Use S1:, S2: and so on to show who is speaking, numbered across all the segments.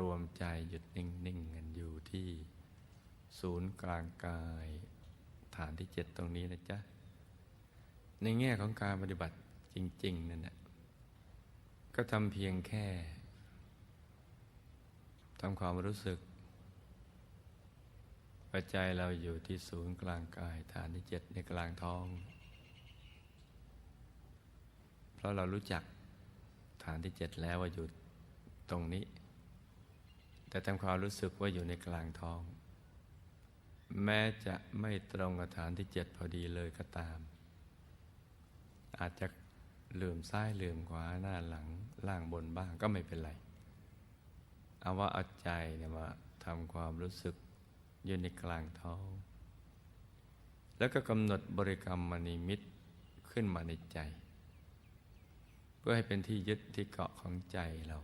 S1: รวมใจหยุดนิ่งๆกันอยู่ที่ศูนย์กลางกาย ฐานที่เจ็ดตรงนี้นะจ๊ะ ในแง่ของการปฏิบัติจริง ๆ นั่นแหละก็ทำเพียงแค่ทำความรู้สึกปัจจัยเราอยู่ที่ศูนย์กลางกาย ฐานที่เจ็ดในกลางท้อง เพราะเรารู้จักฐานที่เจ็ดแล้วว่าอยู่ตรงนี้ แต่ทำความรู้สึกว่าอยู่ในกลางท้อง แม้จะไม่ตรงกับฐานที่เจ็ดพอดีเลยก็ตาม อาจจะลืมซ้ายลืมขวาหน้าหลังล่างบนบ้างก็ไม่เป็นไร เอาว่าเอาใจเนี่ยมาทำความรู้สึกอยู่ในกลางท้อง แล้วก็กำหนดบริกรรมมณีมิตรขึ้นมาในใจ เพื่อให้เป็นที่ยึดที่เกาะของใจเรา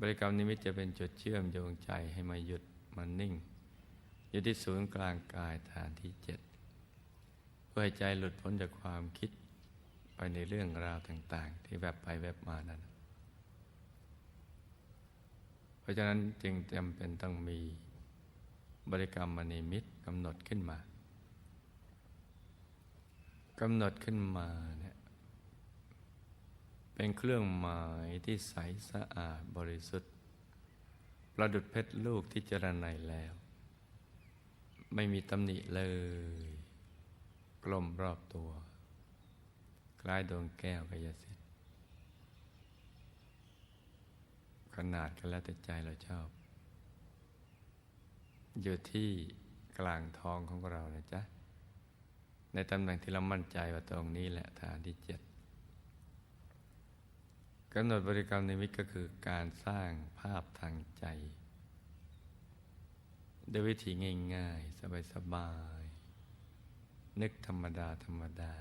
S1: บริกรรมนิมิตจะเป็นจุดเชื่อมโยงใจให้มาหยุดมันนิ่ง อยู่ที่ศูนย์กลางกายฐานที่เจ็ดเพื่อให้ใจหลุดพ้นจากความคิดไปในเรื่องราวต่าง ๆ ที่แบบไปแบบมานั้น เพราะฉะนั้นจึงจำเป็นต้องมีบริกรรมมณีมิตกำหนดขึ้นมากำหนดขึ้นมา เป็นเครื่องหมายที่ใสสะอาดบริสุทธิ์ ประดุดเพชรลูกที่เจรไนแล้ว ไม่มีตำหนิเลย กลมรอบตัว คล้ายดวงแก้วกายสิทธิ์ขนาดกันแล้วแต่ใจเราชอบ อยู่ที่กลางท้องของเรานะจ๊ะ ในตำแหน่งที่เรามั่นใจว่าตรงนี้แหละฐานที่เจ็ด กำหนดบริกรรมนิมิตก็คือการสร้างภาพทางใจด้วยวิธีง่ายๆ สบายๆ นึกธรรมดา ธรรมดา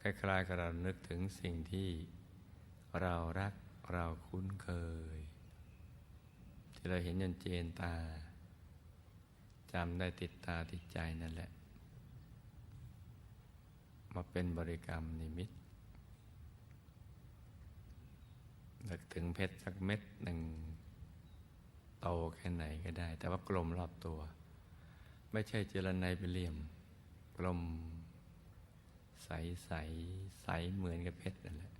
S1: คล้ายๆกับเรานึกถึงสิ่งที่เรารักเราคุ้นเคย ที่เราเห็นยันเจนตาจำได้ติดตาติดใจนั่นแหละ มาเป็นบริกรรมนิมิต นึกถึงเพชรสักเม็ดหนึ่งโตแค่ไหนก็ได้ แต่ว่ากลมรอบตัว ไม่ใช่เจรไนไปเหลี่ยม กลม ใสใสใสเหมือนกับเพชรนั่นแหละ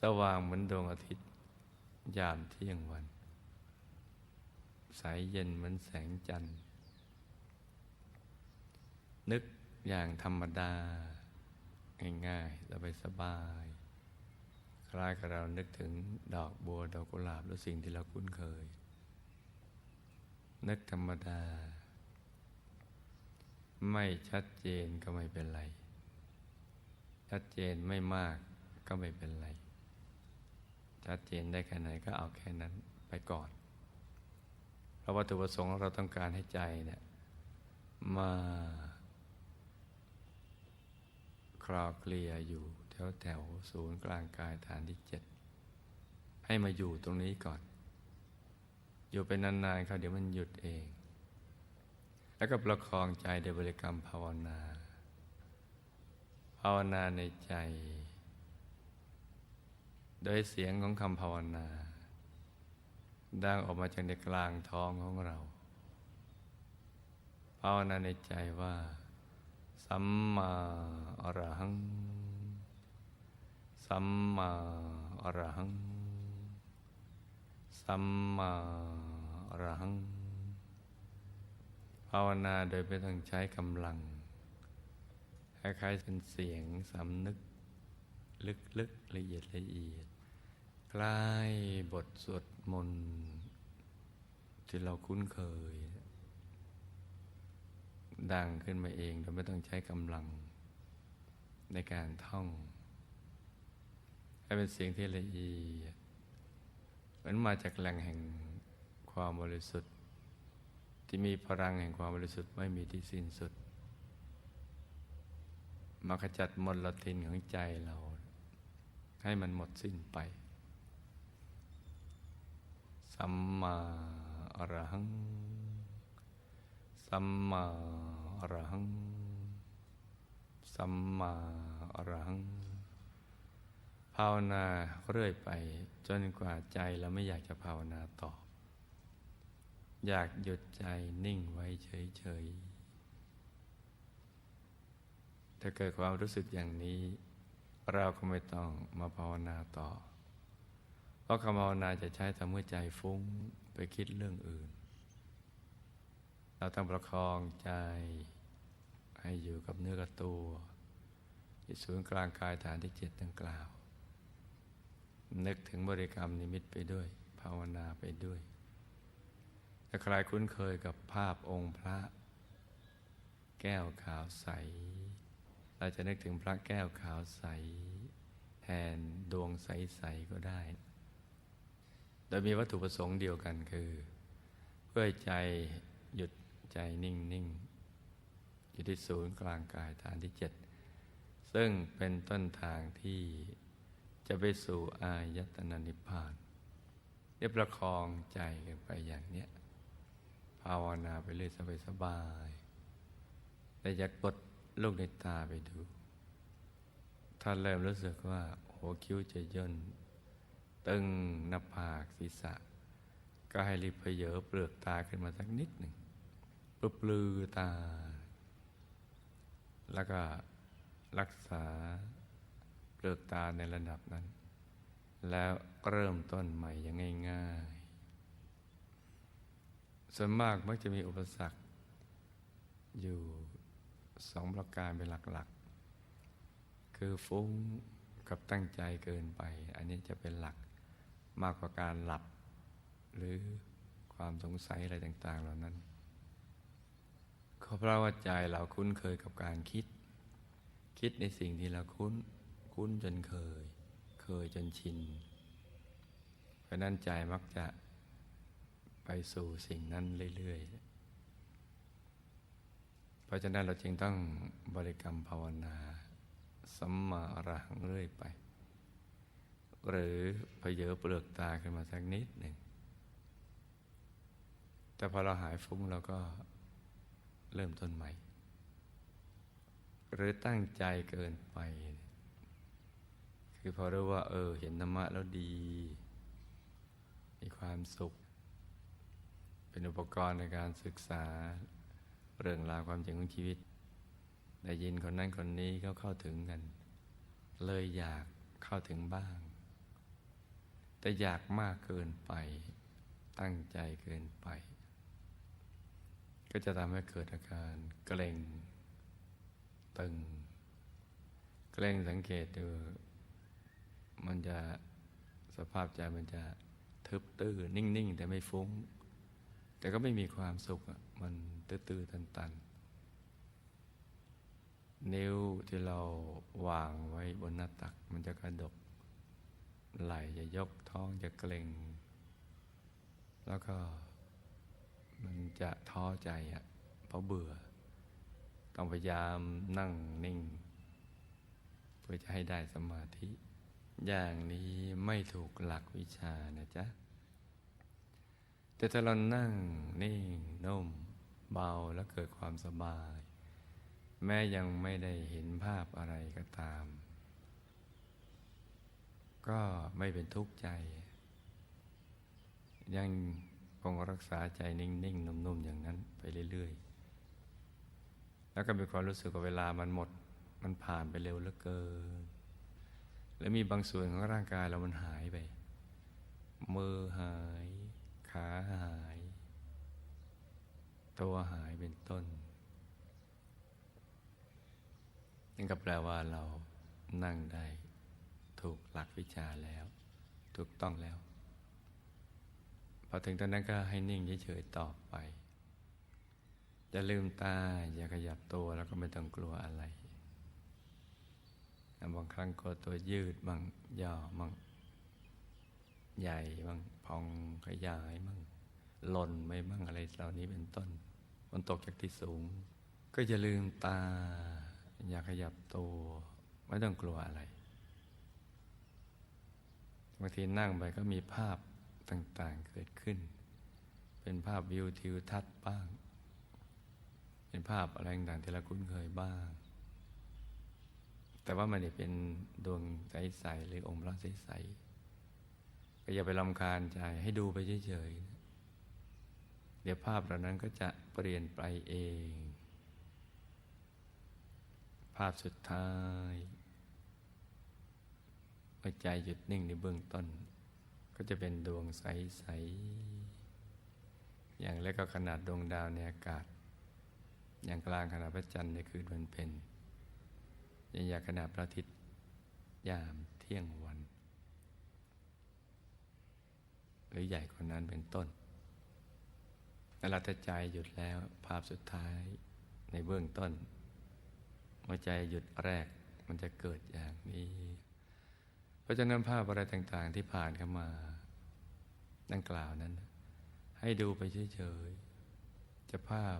S1: สว่างเหมือนดวงอาทิตย์ ยามเที่ยงวัน ใสเย็นเหมือนแสงจันทร์ นึกอย่างธรรมดา ง่ายๆสบายสบาย ล้ายกับเรานึกถึงดอกบัวดอกกุหลาบหรือสิ่งที่เราคุ้นเคย นึกธรรมดา ไม่ชัดเจนก็ไม่เป็นไร ชัดเจนไม่มากก็ไม่เป็นไร ชัดเจนได้แค่ไหนก็เอาแค่นั้นไปก่อน เพราะวัตถุประสงค์เราต้องการให้ใจเนี่ยมาคลอเคลียอยู่ แถวแถวศูนย์กลางกายฐานที่เจ็ดให้มาอยู่ตรงนี้ก่อน อยู่ไปนานๆเขาเดี๋ยวมันหยุดเอง แล้วก็ประคองใจในบริกรรมภาวนา ภาวนาในใจ โดยเสียงของคำภาวนา ดังออกมาจากในกลางท้องของเรา ภาวนาในใจว่า สัมมาอรหัง สัมมาอรหัง สัมมาอรหัง ภาวนาโดยไม่ต้องใช้กำลัง คล้ายๆเป็นเสียงสำนึก ลึกๆละเอียดละเอียดคล้ายบทสวดมนต์ที่เราคุ้นเคย ดังขึ้นมาเองโดยไม่ต้องใช้กำลังในการท่อง ให้เป็นเสียงที่ละเอียดเหมือนมาจากแหล่งแห่งความบริสุทธิ์ ที่มีพลังแห่งความบริสุทธิ์ไม่มีที่สิ้นสุด มาขจัดมลทินของใจเรา ให้มันหมดสิ้นไป สัมมาอรหัง สัมมาอรหัง สัมมาอรหัง ภาวนาเรื่อยไปจนกว่าใจเราไม่อยากจะภาวนาต่อ อยากหยุดใจนิ่งไว้เฉยๆ ถ้าเกิดความรู้สึกอย่างนี้ เราก็ไม่ต้องมาภาวนาต่อ เพราะคำภาวนาจะใช้ทำเมื่อใจฟุ้งไปคิดเรื่องอื่น เราต้องประคองใจให้อยู่กับเนื้อกับตัวที่ศูนย์กลางกายฐานที่เจ็ดดังกล่าว นึกถึงบริกรรมนิมิตไปด้วย ภาวนาไปด้วยถ้าใครคุ้นเคยกับภาพองค์พระ แก้วขาวใส เราจะนึกถึงพระแก้วขาวใส แทนดวงใส ๆ ก็ได้ โดยมีวัตถุประสงค์เดียวกันคือ เพื่อใจหยุดใจนิ่ง ๆ อยู่ที่ศูนย์กลางกายฐานที่เจ็ดซึ่งเป็นต้นทางที่ จะไปสู่อายตนะนิพพานเรียบประคองใจกันไปอย่างเนี้ยภาวนาไปเรื่อยสบายๆแต่อย่ากกดลูกในตาไปดู ถ้าเริ่มรู้สึกว่าหัวคิ้วจะย่น ตึงหน้าผากศีรษะ ก็ให้รีบเพเยอเปลือกตาขึ้นมาสักนิดหนึ่งปลือปลือตา แล้วก็รักษา ลือกตาในระดับนั้น แล้วเริ่มต้นใหม่อย่างง่ายๆ ส่วนมากมักจะมีอุปสรรค อยู่สองประการเป็นหลักๆ คือฟุ้งกับตั้งใจเกินไป อันนี้จะเป็นหลักมากกว่าการหลับ หรือความสงสัยอะไรต่าง ๆ เหล่านั้นก็เพราะว่าใจเราคุ้นเคยกับการคิด คิดในสิ่งที่เราคุ้น คุ้นจนเคย เคยจนชิน เพราะนั้นใจมักจะไปสู่สิ่งนั้นเรื่อยๆ เพราะฉะนั้นเราจึงต้องบริกรรมภาวนาสัมมาอรหังเรื่อยไป หรือพเยอเปลือกตาขึ้นมาสักนิดหนึ่ง แต่พอเราหายฟุ้งเราก็เริ่มต้นใหม่ หรือตั้งใจเกินไป คือพอรู้ว่า เออ เห็นธรรมะแล้วดี มีความสุข เป็นอุปกรณ์ในการศึกษา เรื่องราวความจริงของชีวิตได้ยินคนนั้นคนนี้เขาเข้าถึงกัน เลยอยากเข้าถึงบ้าง แต่อยากมากเกินไป ตั้งใจเกินไป ก็จะทำให้เกิดอาการเกร็งตึง เกร็งสังเกตดู มันจะสภาพใจมันจะทึบตื้อนิ่ง ๆ แต่ไม่ฟุ้ง แต่ก็ไม่มีความสุขมันตื้อๆตัน ๆ นิ้วที่เราวางไว้บนหน้าตัก มันจะกระดก ไหลจะยกท้องจะเกร็ง แล้วก็มันจะท้อใจอะเพราะเบื่อ ต้องพยายามนั่งนิ่ง เพื่อจะให้ได้สมาธิ อย่างนี้ไม่ถูกหลักวิชานะจ๊ะ แต่ถ้าเรานั่งนิ่งนุ่มเบาแล้วเกิดความสบาย แม้ยังไม่ได้เห็นภาพอะไรก็ตาม ก็ไม่เป็นทุกข์ใจ ยังคงรักษาใจนิ่งๆนุ่มๆอย่างนั้นไปเรื่อย ๆ แล้วก็มีความรู้สึกว่าเวลามันหมด มันผ่านไปเร็วเหลือเกิน และมีบางส่วนของร่างกายเรามันหายไป มือหาย ขาหาย ตัวหายเป็นต้น นั่นก็แปลว่าเรานั่งได้ถูกหลักวิชาแล้ว ถูกต้องแล้ว พอถึงตอนนั้นก็ให้นิ่งเฉยๆต่อไป จะลืมตาอย่าขยับตัวแล้วก็ไม่ต้องกลัวอะไร บางครั้งก็ตัวยืดบ้างย่อบ้างใหญ่บ้างพองขยายบ้างหล่นไม่บ้างอะไรเหล่านี้เป็นต้น มันตกจากที่สูง ก็จะลืมตา อย่าขยับตัวไม่ต้องกลัวอะไรบางทีนั่งไปก็มีภาพต่างๆเกิดขึ้น เป็นภาพวิวทิวทัศน์บ้าง เป็นภาพอะไรต่างๆที่เราคุ้นเคยบ้าง แต่ว่ามันเนี่ยเป็นดวงใสๆหรือองค์พระใสๆก็อย่าไปลำคาญใจให้ดูไปเฉยๆเดี๋ยวภาพเหล่านั้นก็จะเปลี่ยนไปเอง ภาพสุดท้ายเมื่อใจหยุดนิ่งในเบื้องต้น ก็จะเป็นดวงใสๆอย่างเล็กก็ขนาดดวงดาวในอากาศ อย่างกลางขนาดพระจันทร์ในคืนวันเพ็ญ อย่างใหญ่ขนาดพระอาทิตย์ยามเที่ยงวัน หรือใหญ่กว่านั้นเป็นต้นแต่เราถ้าใจหยุดแล้วภาพสุดท้ายในเบื้องต้นเมื่อใจหยุดแรกมันจะเกิดอย่างนี้ เพราะฉะนั้นภาพอะไรต่างๆที่ผ่านเข้ามาดังกล่าวนั้น ให้ดูไปเฉยๆจะภาพ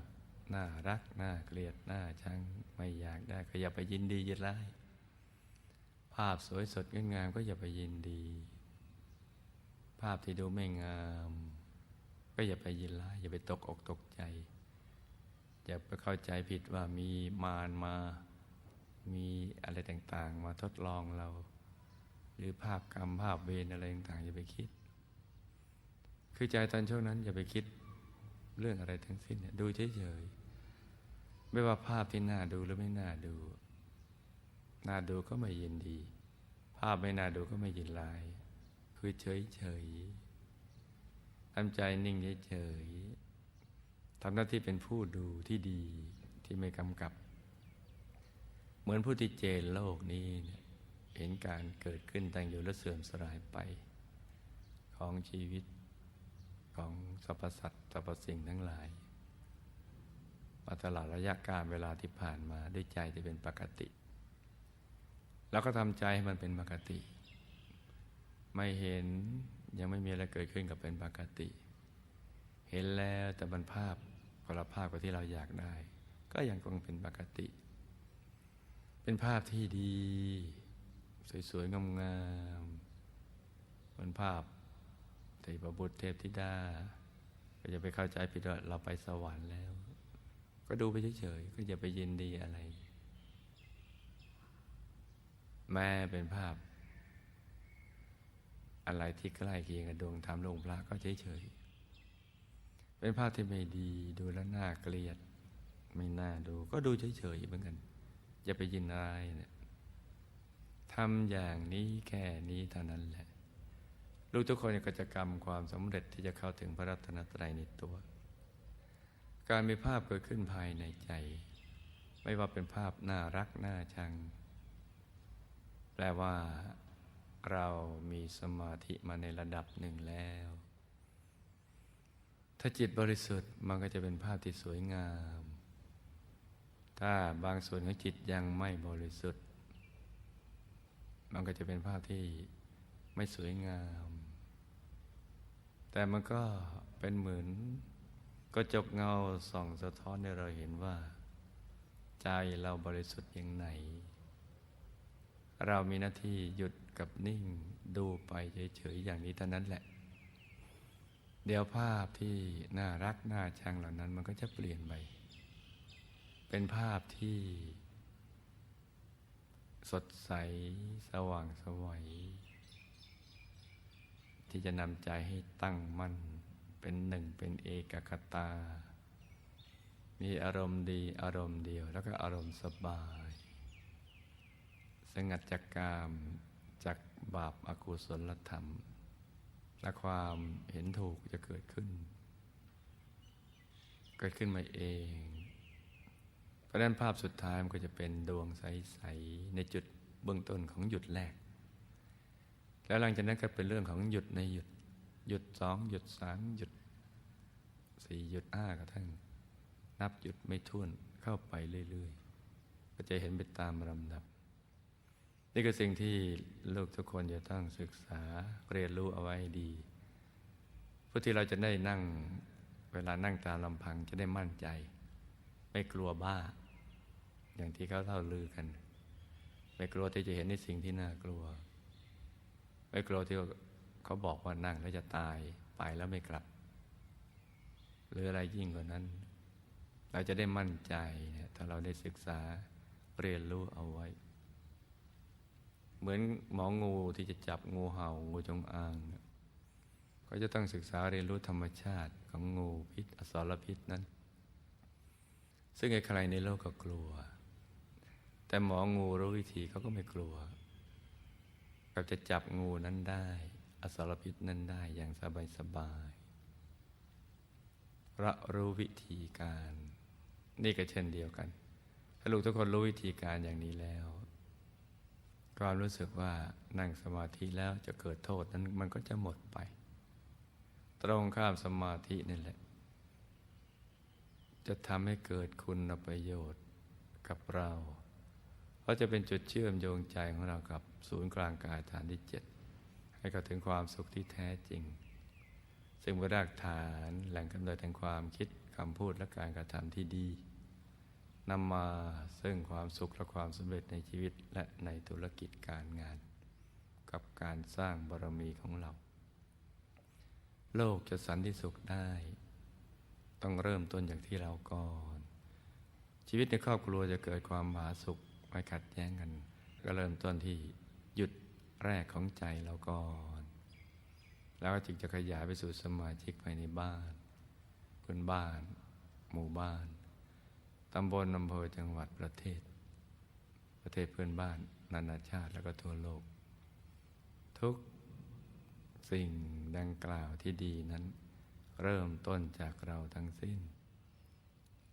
S1: น่ารัก น่าเกลียด น่าชัง ไม่อยากได้ก็อย่าไปยินดียินร้ายภาพสวยสดงดงามก็อย่าไปยินดี ภาพที่ดูไม่งาม ก็อย่าไปยินร้ายอย่าไปตกอกตกใจ อย่าไปเข้าใจผิดว่ามีมารมา มีอะไรต่างๆ มาทดลองเรา หรือภาพกรรมภาพเวรอะไรต่างๆอย่าไปคิด คือใจตอนช่วงนั้นอย่าไปคิด เรื่องอะไรทั้งสิ้นดูเฉยๆไม่ว่าภาพที่น่าดูหรือไม่น่าดูน่าดูก็ไม่ยินดี ภาพไม่น่าดูก็ไม่ยินลาย คือเฉยๆทำใจนิ่งเฉยๆทำหน้าที่เป็นผู้ดูที่ดีที่ไม่กำกับ เหมือนผู้ที่เจนโลกนี้เนเห็นการเกิดขึ้นตั้งอยู่และเสื่อมสลายไปของชีวิต ของสรรพสัตว์สรรพสิ่งทั้งหลายมาตลอดระยะการเวลาที่ผ่านมาด้วยใจที่เป็นปกติ แล้วก็ทำใจให้มันเป็นปกติ ไม่เห็นยังไม่มีอะไรเกิดขึ้นกับเป็นปกติ เห็นแล้วแต่มันภาพคนละภาพกับที่เราอยากได้ ก็ยังคงเป็นปกติ เป็นภาพที่ดี สวยๆงามๆเป็นภาพ เทพบุตรเทพธิดา ก็จะไปเข้าใจผิดว่าเราไปสวรรค์แล้ว ก็ดูไปเฉยๆก็อย่าไปยินดีอะไร แม่เป็นภาพ อะไรที่ใกล้เคียงกับดวงธรรมลงพระก็เฉยๆเป็นภาพที่ไม่ดีดูแล้วน่าเกลียด ไม่น่าดู ก็ดูเฉยๆเหมือนกันอย่าไปยินอะไรเนี่ยทำอย่างนี้แค่นี้เท่านั้นแหละ ลูกทุกคนก็จะกรรมความสำเร็จที่จะเข้าถึงพระรัตนตรัยในตัว การมีภาพเกิดขึ้นภายในใจ ไม่ว่าเป็นภาพน่ารักน่าชัง แปลว่าเรามีสมาธิมาในระดับหนึ่งแล้ว ถ้าจิตบริสุทธิ์มันก็จะเป็นภาพที่สวยงาม ถ้าบางส่วนของจิตยังไม่บริสุทธิ์ มันก็จะเป็นภาพที่ไม่สวยงาม แต่มันก็เป็นเหมือนก็จกเงาส่องสะท้อนให้เราเห็นว่า ใจเราบริสุทธิ์อย่างไหน เรามีหน้าที่หยุดกับนิ่งดูไปเฉยๆอย่างนี้เท่านั้นแหละ เดี๋ยวภาพที่น่ารักน่าชังเหล่านั้นมันก็จะเปลี่ยนไป เป็นภาพที่ สดใสสว่างสวัย ที่จะนำใจให้ตั้งมั่น เป็นหนึ่งเป็นเอกคตา มีอารมณ์ดีอารมณ์เดียว แล้วก็อารมณ์สบาย สงัดจากกามจากบาปอากุศลธรรม และความเห็นถูกจะเกิดขึ้น เกิดขึ้นมาเอง เพราะนั้นภาพสุดท้ายมันก็จะเป็นดวงใส ๆ ในจุดเบื้องต้นของหยุดแรก แล้วหลังจากนั้นก็เป็นเรื่องของหยุดในหยุด หยุดสองหยุดสามหยุดสี่หยุดห้ากระทั่งนับหยุดไม่ท้วนเข้าไปเรื่อยๆ ก็จะเห็นไปตามลำดับ นี่คือสิ่งที่ลูกทุกคนจะต้องศึกษาเรียนรู้เอาไว้ดีเพื่อที่เราจะได้นั่งเวลานั่งตามลำพังจะได้มั่นใจ ไม่กลัวบ้า อย่างที่เขาเล่าลือกัน ไม่กลัวที่จะเห็นในสิ่งที่น่ากลัว ไม่กลัวที่เขาบอกว่านั่งแล้วจะตายไปแล้วไม่กลับ หรืออะไรยิ่งกว่านั้น เราจะได้มั่นใจเนี่ยถ้าเราได้ศึกษาเรียนรู้เอาไว้ เหมือนหมองูที่จะจับงูเห่างูจงอางก็จะต้องศึกษาเรียนรู้ธรรมชาติของงูพิษอสรพิษนั้น ซึ่งใครในโลกก็กลัว แต่หมองูรู้วิธีเขาก็ไม่กลัว เขาจะจับงูนั้นได้ อสรพิษนั้นได้อย่างสบายๆเราะรู้วิธีการ นี่ก็เช่นเดียวกัน ถ้าลูกทุกคนรู้วิธีการอย่างนี้แล้วความรู้สึกว่านั่งสมาธิแล้วจะเกิดโทษนั้นมันก็จะหมดไป ตรงข้ามสมาธินี่แหละ จะทำให้เกิดคุณประโยชน์กับเรา เพราะจะเป็นจุดเชื่อมโยงใจของเรากับศูนย์กลางกายฐานที่เจ็ดให้เข้าถึงความสุขที่แท้จริง ซึ่งเป็นรากฐานแหล่งกำเนิดแห่งความคิดคำพูดและการกระทำที่ดีนำมาซึ่งความสุขและความสำเร็จในชีวิตและในธุรกิจการงาน กับการสร้างบารมีของเรา โลกจะสันติสุขได้ ต้องเริ่มต้นอย่างที่เราก่อน ชีวิตในครอบครัวจะเกิดความผาสุก ไม่ขัดแย้งกัน ก็เริ่มต้นที่หยุดแรกของใจเราก่อน แล้วจึงจะขยายไปสู่สมาชิกภายในบ้านเพื่อนบ้าน หมู่บ้าน ตำบลอำเภอจังหวัดประเทศ ประเทศเพื่อนบ้าน นานาชาติแล้วก็ทั่วโลก ทุกสิ่งดังกล่าวที่ดีนั้น เริ่มต้นจากเราทั้งสิ้น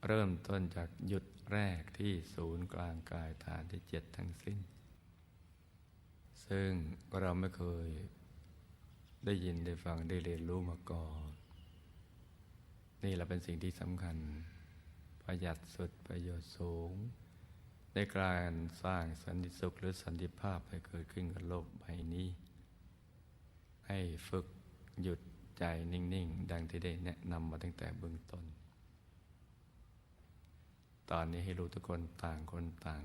S1: เริ่มต้นจากหยุด แรกที่ศูนย์กลางกายฐานที่เจ็ดทั้งสิ้น ซึ่งเราไม่เคยได้ยินได้ฟังได้เรียนรู้มาก่อน นี่แหละเป็นสิ่งที่สำคัญ ประหยัดสุดประโยชน์สูง ในการสร้างสันติสุขหรือสันติภาพให้เกิดขึ้นกับโลกใบนี้ ให้ฝึกหยุดใจนิ่ง ๆ ดังที่ได้แนะนำมาตั้งแต่เบื้องต้น ตอนนี้ให้รู้ทุกคนต่างคนต่าง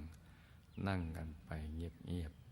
S1: นั่งกันไปเงียบๆ